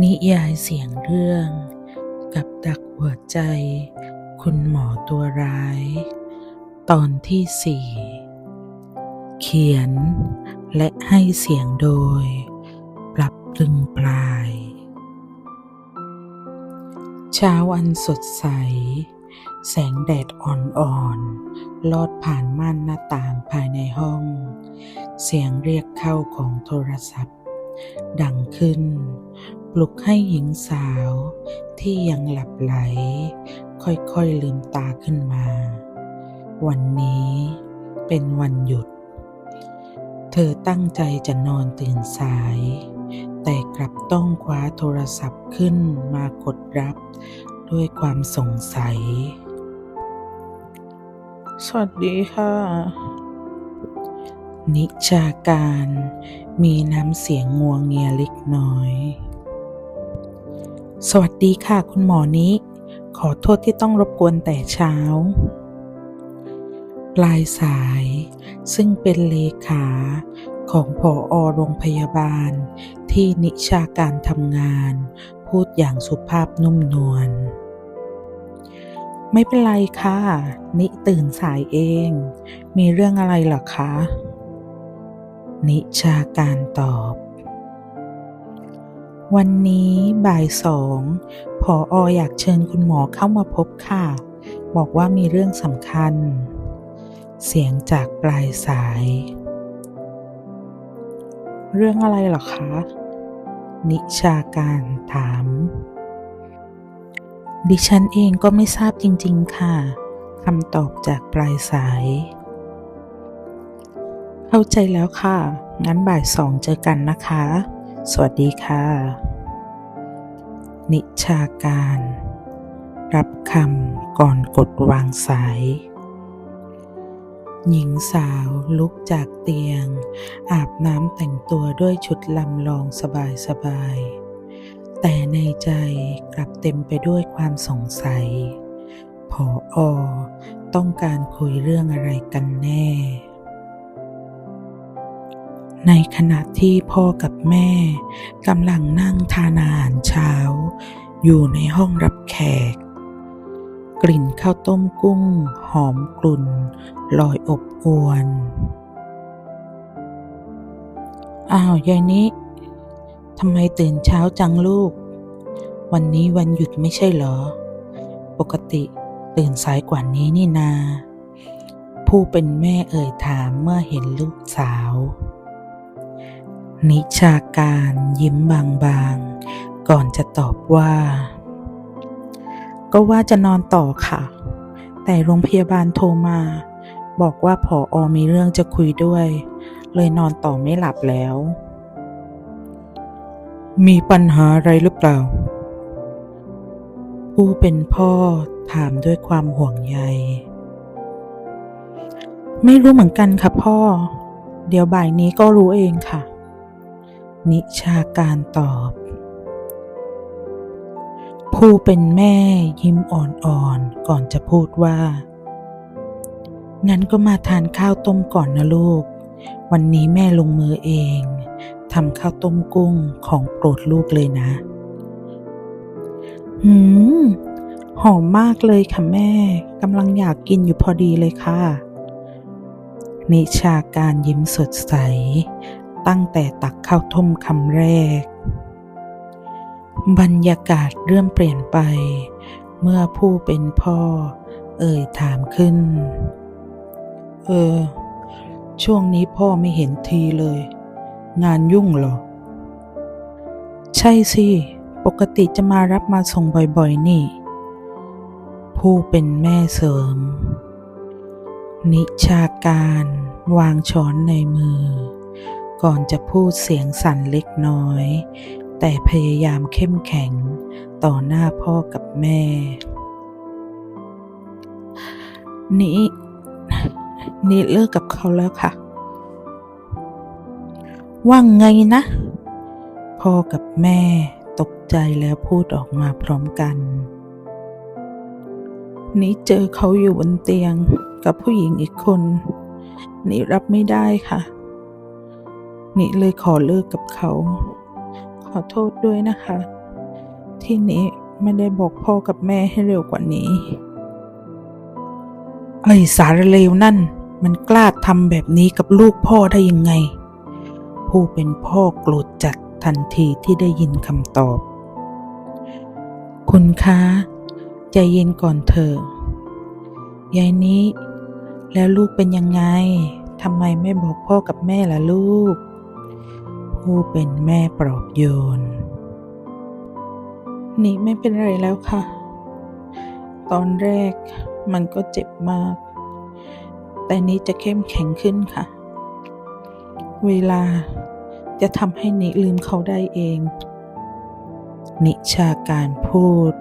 นิยายเสียงเรื่อง กับดักหัวใจ คุณหมอตัวร้าย ตอนที่สี่เขียน และให้เสียงโดย ปรับตรึงปลาย เช้าอันสดใส แสงแดดอ่อนๆ ลอดผ่านม่านหน้าต่างภายในห้อง เสียงเรียกเข้าของโทรศัพท์ ดังขึ้น ปลุกให้หญิงสาวที่ยังหลับไหล ค่อยๆลืมตาขึ้นมา วันนี้เป็นวันหยุด เธอตั้งใจจะนอนตื่นสาย แต่กลับต้องคว้าโทรศัพท์ขึ้นมากดรับด้วยความสงสัย สวัสดีค่ะ นิชาการมีน้ำเสียงงัวงเงียเล็กน้อย สวัสดีค่ะคุณหมอนิขอโทษที่ต้องรบกวนแต่เช้า ปลายสาย ซึ่งเป็นเลขาของผออโรงพยาบาล ที่นิชาการทำงาน พูดอย่างสุภาพนุ่มนวลไม่เป็นไรค่ะ นิตื่นสายเอง มีเรื่องอะไรหรอคะ นิชาการตอบ วันนี้บ่ายสองผอออยากเชิญคุณหมอเข้ามาพบค่ะ บอกว่ามีเรื่องสำคัญ เสียงจากปลายสาย เรื่องอะไรหรอคะ นิชาการถาม ดิฉันเองก็ไม่ทราบจริง ๆ ค่ะคำตอบจากปลายสาย เข้าใจแล้วค่ะ งั้นบ่ายสองเจอกันนะคะ สวัสดีค่ะ นิชาการ รับคำก่อนกดวางสาย หญิงสาวลุกจากเตียง อาบน้ำแต่งตัวด้วยชุดลำลองสบายๆแต่ในใจกลับเต็มไปด้วยความสงสัยผออต้องการคุยเรื่องอะไรกันแน่ ในขณะที่พ่อกับแม่กำลังนั่งทานอาหารเช้า อยู่ในห้องรับแขก กลิ่นข้าวต้มกุ้ง หอมกลุ่นลอยอบอวน อ้าวยายนี้ทำไมตื่นเช้าจังลูก วันนี้วันหยุดไม่ใช่เหรอ ปกติตื่นสายกว่านี้นี่นา ผู้เป็นแม่เอ่ยถามเมื่อเห็นลูกสาว นิชาการยิ้มบางๆ ก่อนจะตอบว่า ก็ว่าจะนอนต่อค่ะ แต่โรงพยาบาลโทรมา บอกว่าผออมีเรื่องจะคุยด้วย เลยนอนต่อไม่หลับแล้ว มีปัญหาอะไรหรือเปล่า ผู้เป็นพ่อถามด้วยความห่วงใย ไม่รู้เหมือนกันค่ะพ่อ เดี๋ยวบ่ายนี้ก็รู้เองค่ะ นิชาการตอบ ผู้เป็นแม่ยิ้มอ่อนๆ ก่อนจะพูดว่า งั้นก็มาทานข้าวต้มก่อนนะลูก วันนี้แม่ลงมือเองทำข้าวต้มกุ้งของโปรดลูกเลยนะ หืม หอมมากเลยค่ะแม่กำลังอยากกินอยู่พอดีเลยค่ะนิชาการยิ้มสดใส ตั้งแต่ตักข้าวต้มคำแรก บรรยากาศเริ่มเปลี่ยนไป เมื่อผู้เป็นพ่อ เอ่ยถามขึ้น เออ ช่วงนี้พ่อไม่เห็นทีเลย งานยุ่งเหรอ ใช่สิ ปกติจะมารับมาส่งบ่อยๆ นี่ ผู้เป็นแม่เสริม นิชาการวางช้อนในมือ ก่อนจะพูดเสียงสั่นเล็กน้อย แต่พยายามเข้มแข็งต่อหน้าพ่อกับแม่ นี่นี่เลิกกับเขาแล้วค่ะ ว่างไงนะ พ่อกับแม่ตกใจแล้วพูดออกมาพร้อมกัน นี่เจอเขาอยู่บนเตียงกับผู้หญิงอีกคน นี่รับไม่ได้ค่ะ นี่เลยขอเลิกกับเขา ขอโทษด้วยนะคะ ที่นี้ไม่ได้บอกพ่อกับแม่ให้เร็วกว่านี้ ไอ้สารเลวนั่น มันกล้าทำแบบนี้กับลูกพ่อได้ยังไง ผู้เป็นพ่อโกรธจัดทันทีที่ได้ยินคำตอบ คุณคะใจเย็นก่อนเถอะยายนี้ แล้วลูกเป็นยังไงทำไมไม่บอกพ่อกับแม่ล่ะลูก ผู้เป็นแม่ปลอบโยน นี่ไม่เป็นไรแล้วค่ะ ตอนแรกมันก็เจ็บมาก แต่นี้จะเข้มแข็งขึ้นค่ะ เวลาจะทำให้นิลืมเขาได้เอง นิชาการพูด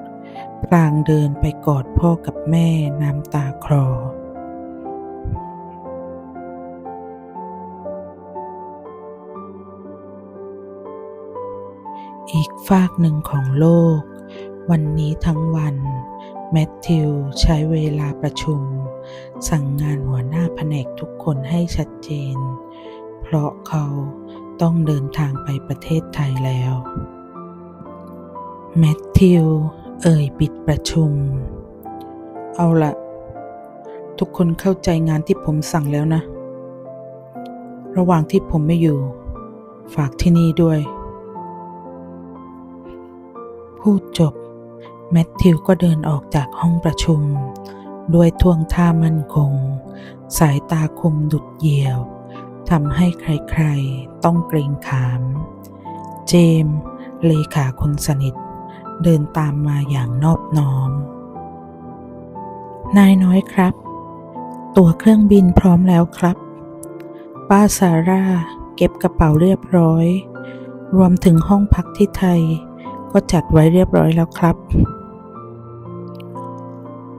พลางเดินไปกอดพ่อกับแม่น้ำตาคลอ ฝากหนึ่งของโลก วันนี้ทั้งวัน แมทธิวใช้เวลาประชุม สั่งงานหัวหน้าแผนกทุกคนให้ชัดเจน เพราะเขาต้องเดินทางไปประเทศไทยแล้ว แมทธิวเอ่ยปิดประชุม เอาละทุกคนเข้าใจงานที่ผมสั่งแล้วนะ ระหว่างที่ผมไม่อยู่ ฝากที่นี่ด้วย พูดจบ แมทธิวก็เดินออกจากห้องประชุม ด้วยท่วงท่ามั่นคง สายตาคมดุดเยี่ยวทำให้ใครๆ ต้องเกรงขาม เจมส์เลขาคนสนิท เดินตามมาอย่างนอบน้อม นายน้อยครับ ตัวเครื่องบินพร้อมแล้วครับ ป้าซาร่าเก็บกระเป๋าเรียบร้อย รวมถึงห้องพักที่ไทย ก็จัดไว้เรียบร้อยแล้วครับ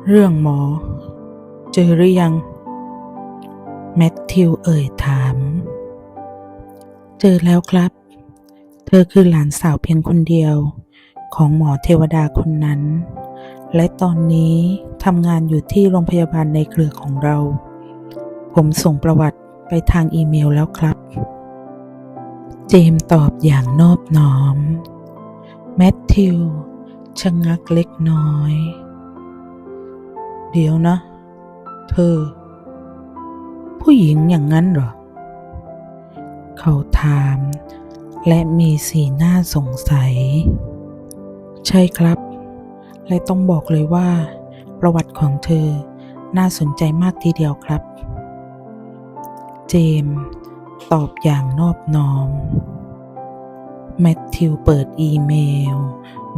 เรื่องหมอ เจอหรือยัง แมทธิวเอ่ยถาม เจอแล้วครับ เธอคือหลานสาวเพียงคนเดียวของหมอเทวดาคนนั้น และตอนนี้ทำงานอยู่ที่โรงพยาบาลในเครือของเรา ผมส่งประวัติไปทางอีเมลแล้วครับ เจมตอบอย่างนอบน้อม ทิวชะงักเล็กน้อย เดี๋ยวนะ เธอ ผู้หญิงอย่างนั้นเหรอ เขาถาม และมีสีหน้าสงสัย ใช่ครับ และต้องบอกเลยว่า ประวัติของเธอน่าสนใจมากทีเดียวครับ เจม ตอบอย่างนอบน้อม แมทธิวเปิดอีเมล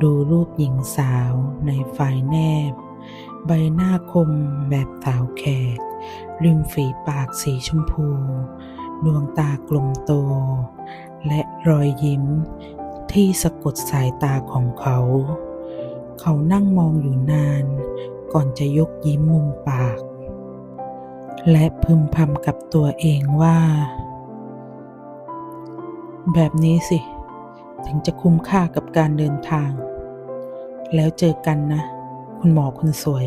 ดูรูปหญิงสาวในไฟล์แนบ ใบหน้าคมแบบสาวแขก ริมฝีปากสีชมพู ดวงตากลมโต และรอยยิ้มที่สะกดสายตาของเขา เขานั่งมองอยู่นาน ก่อนจะยกยิ้มมุมปาก และพึมพำกับตัวเองว่า แบบนี้สิ ถึงจะคุ้มค่ากับการเดินทาง แล้วเจอกันนะ คุณหมอคนสวย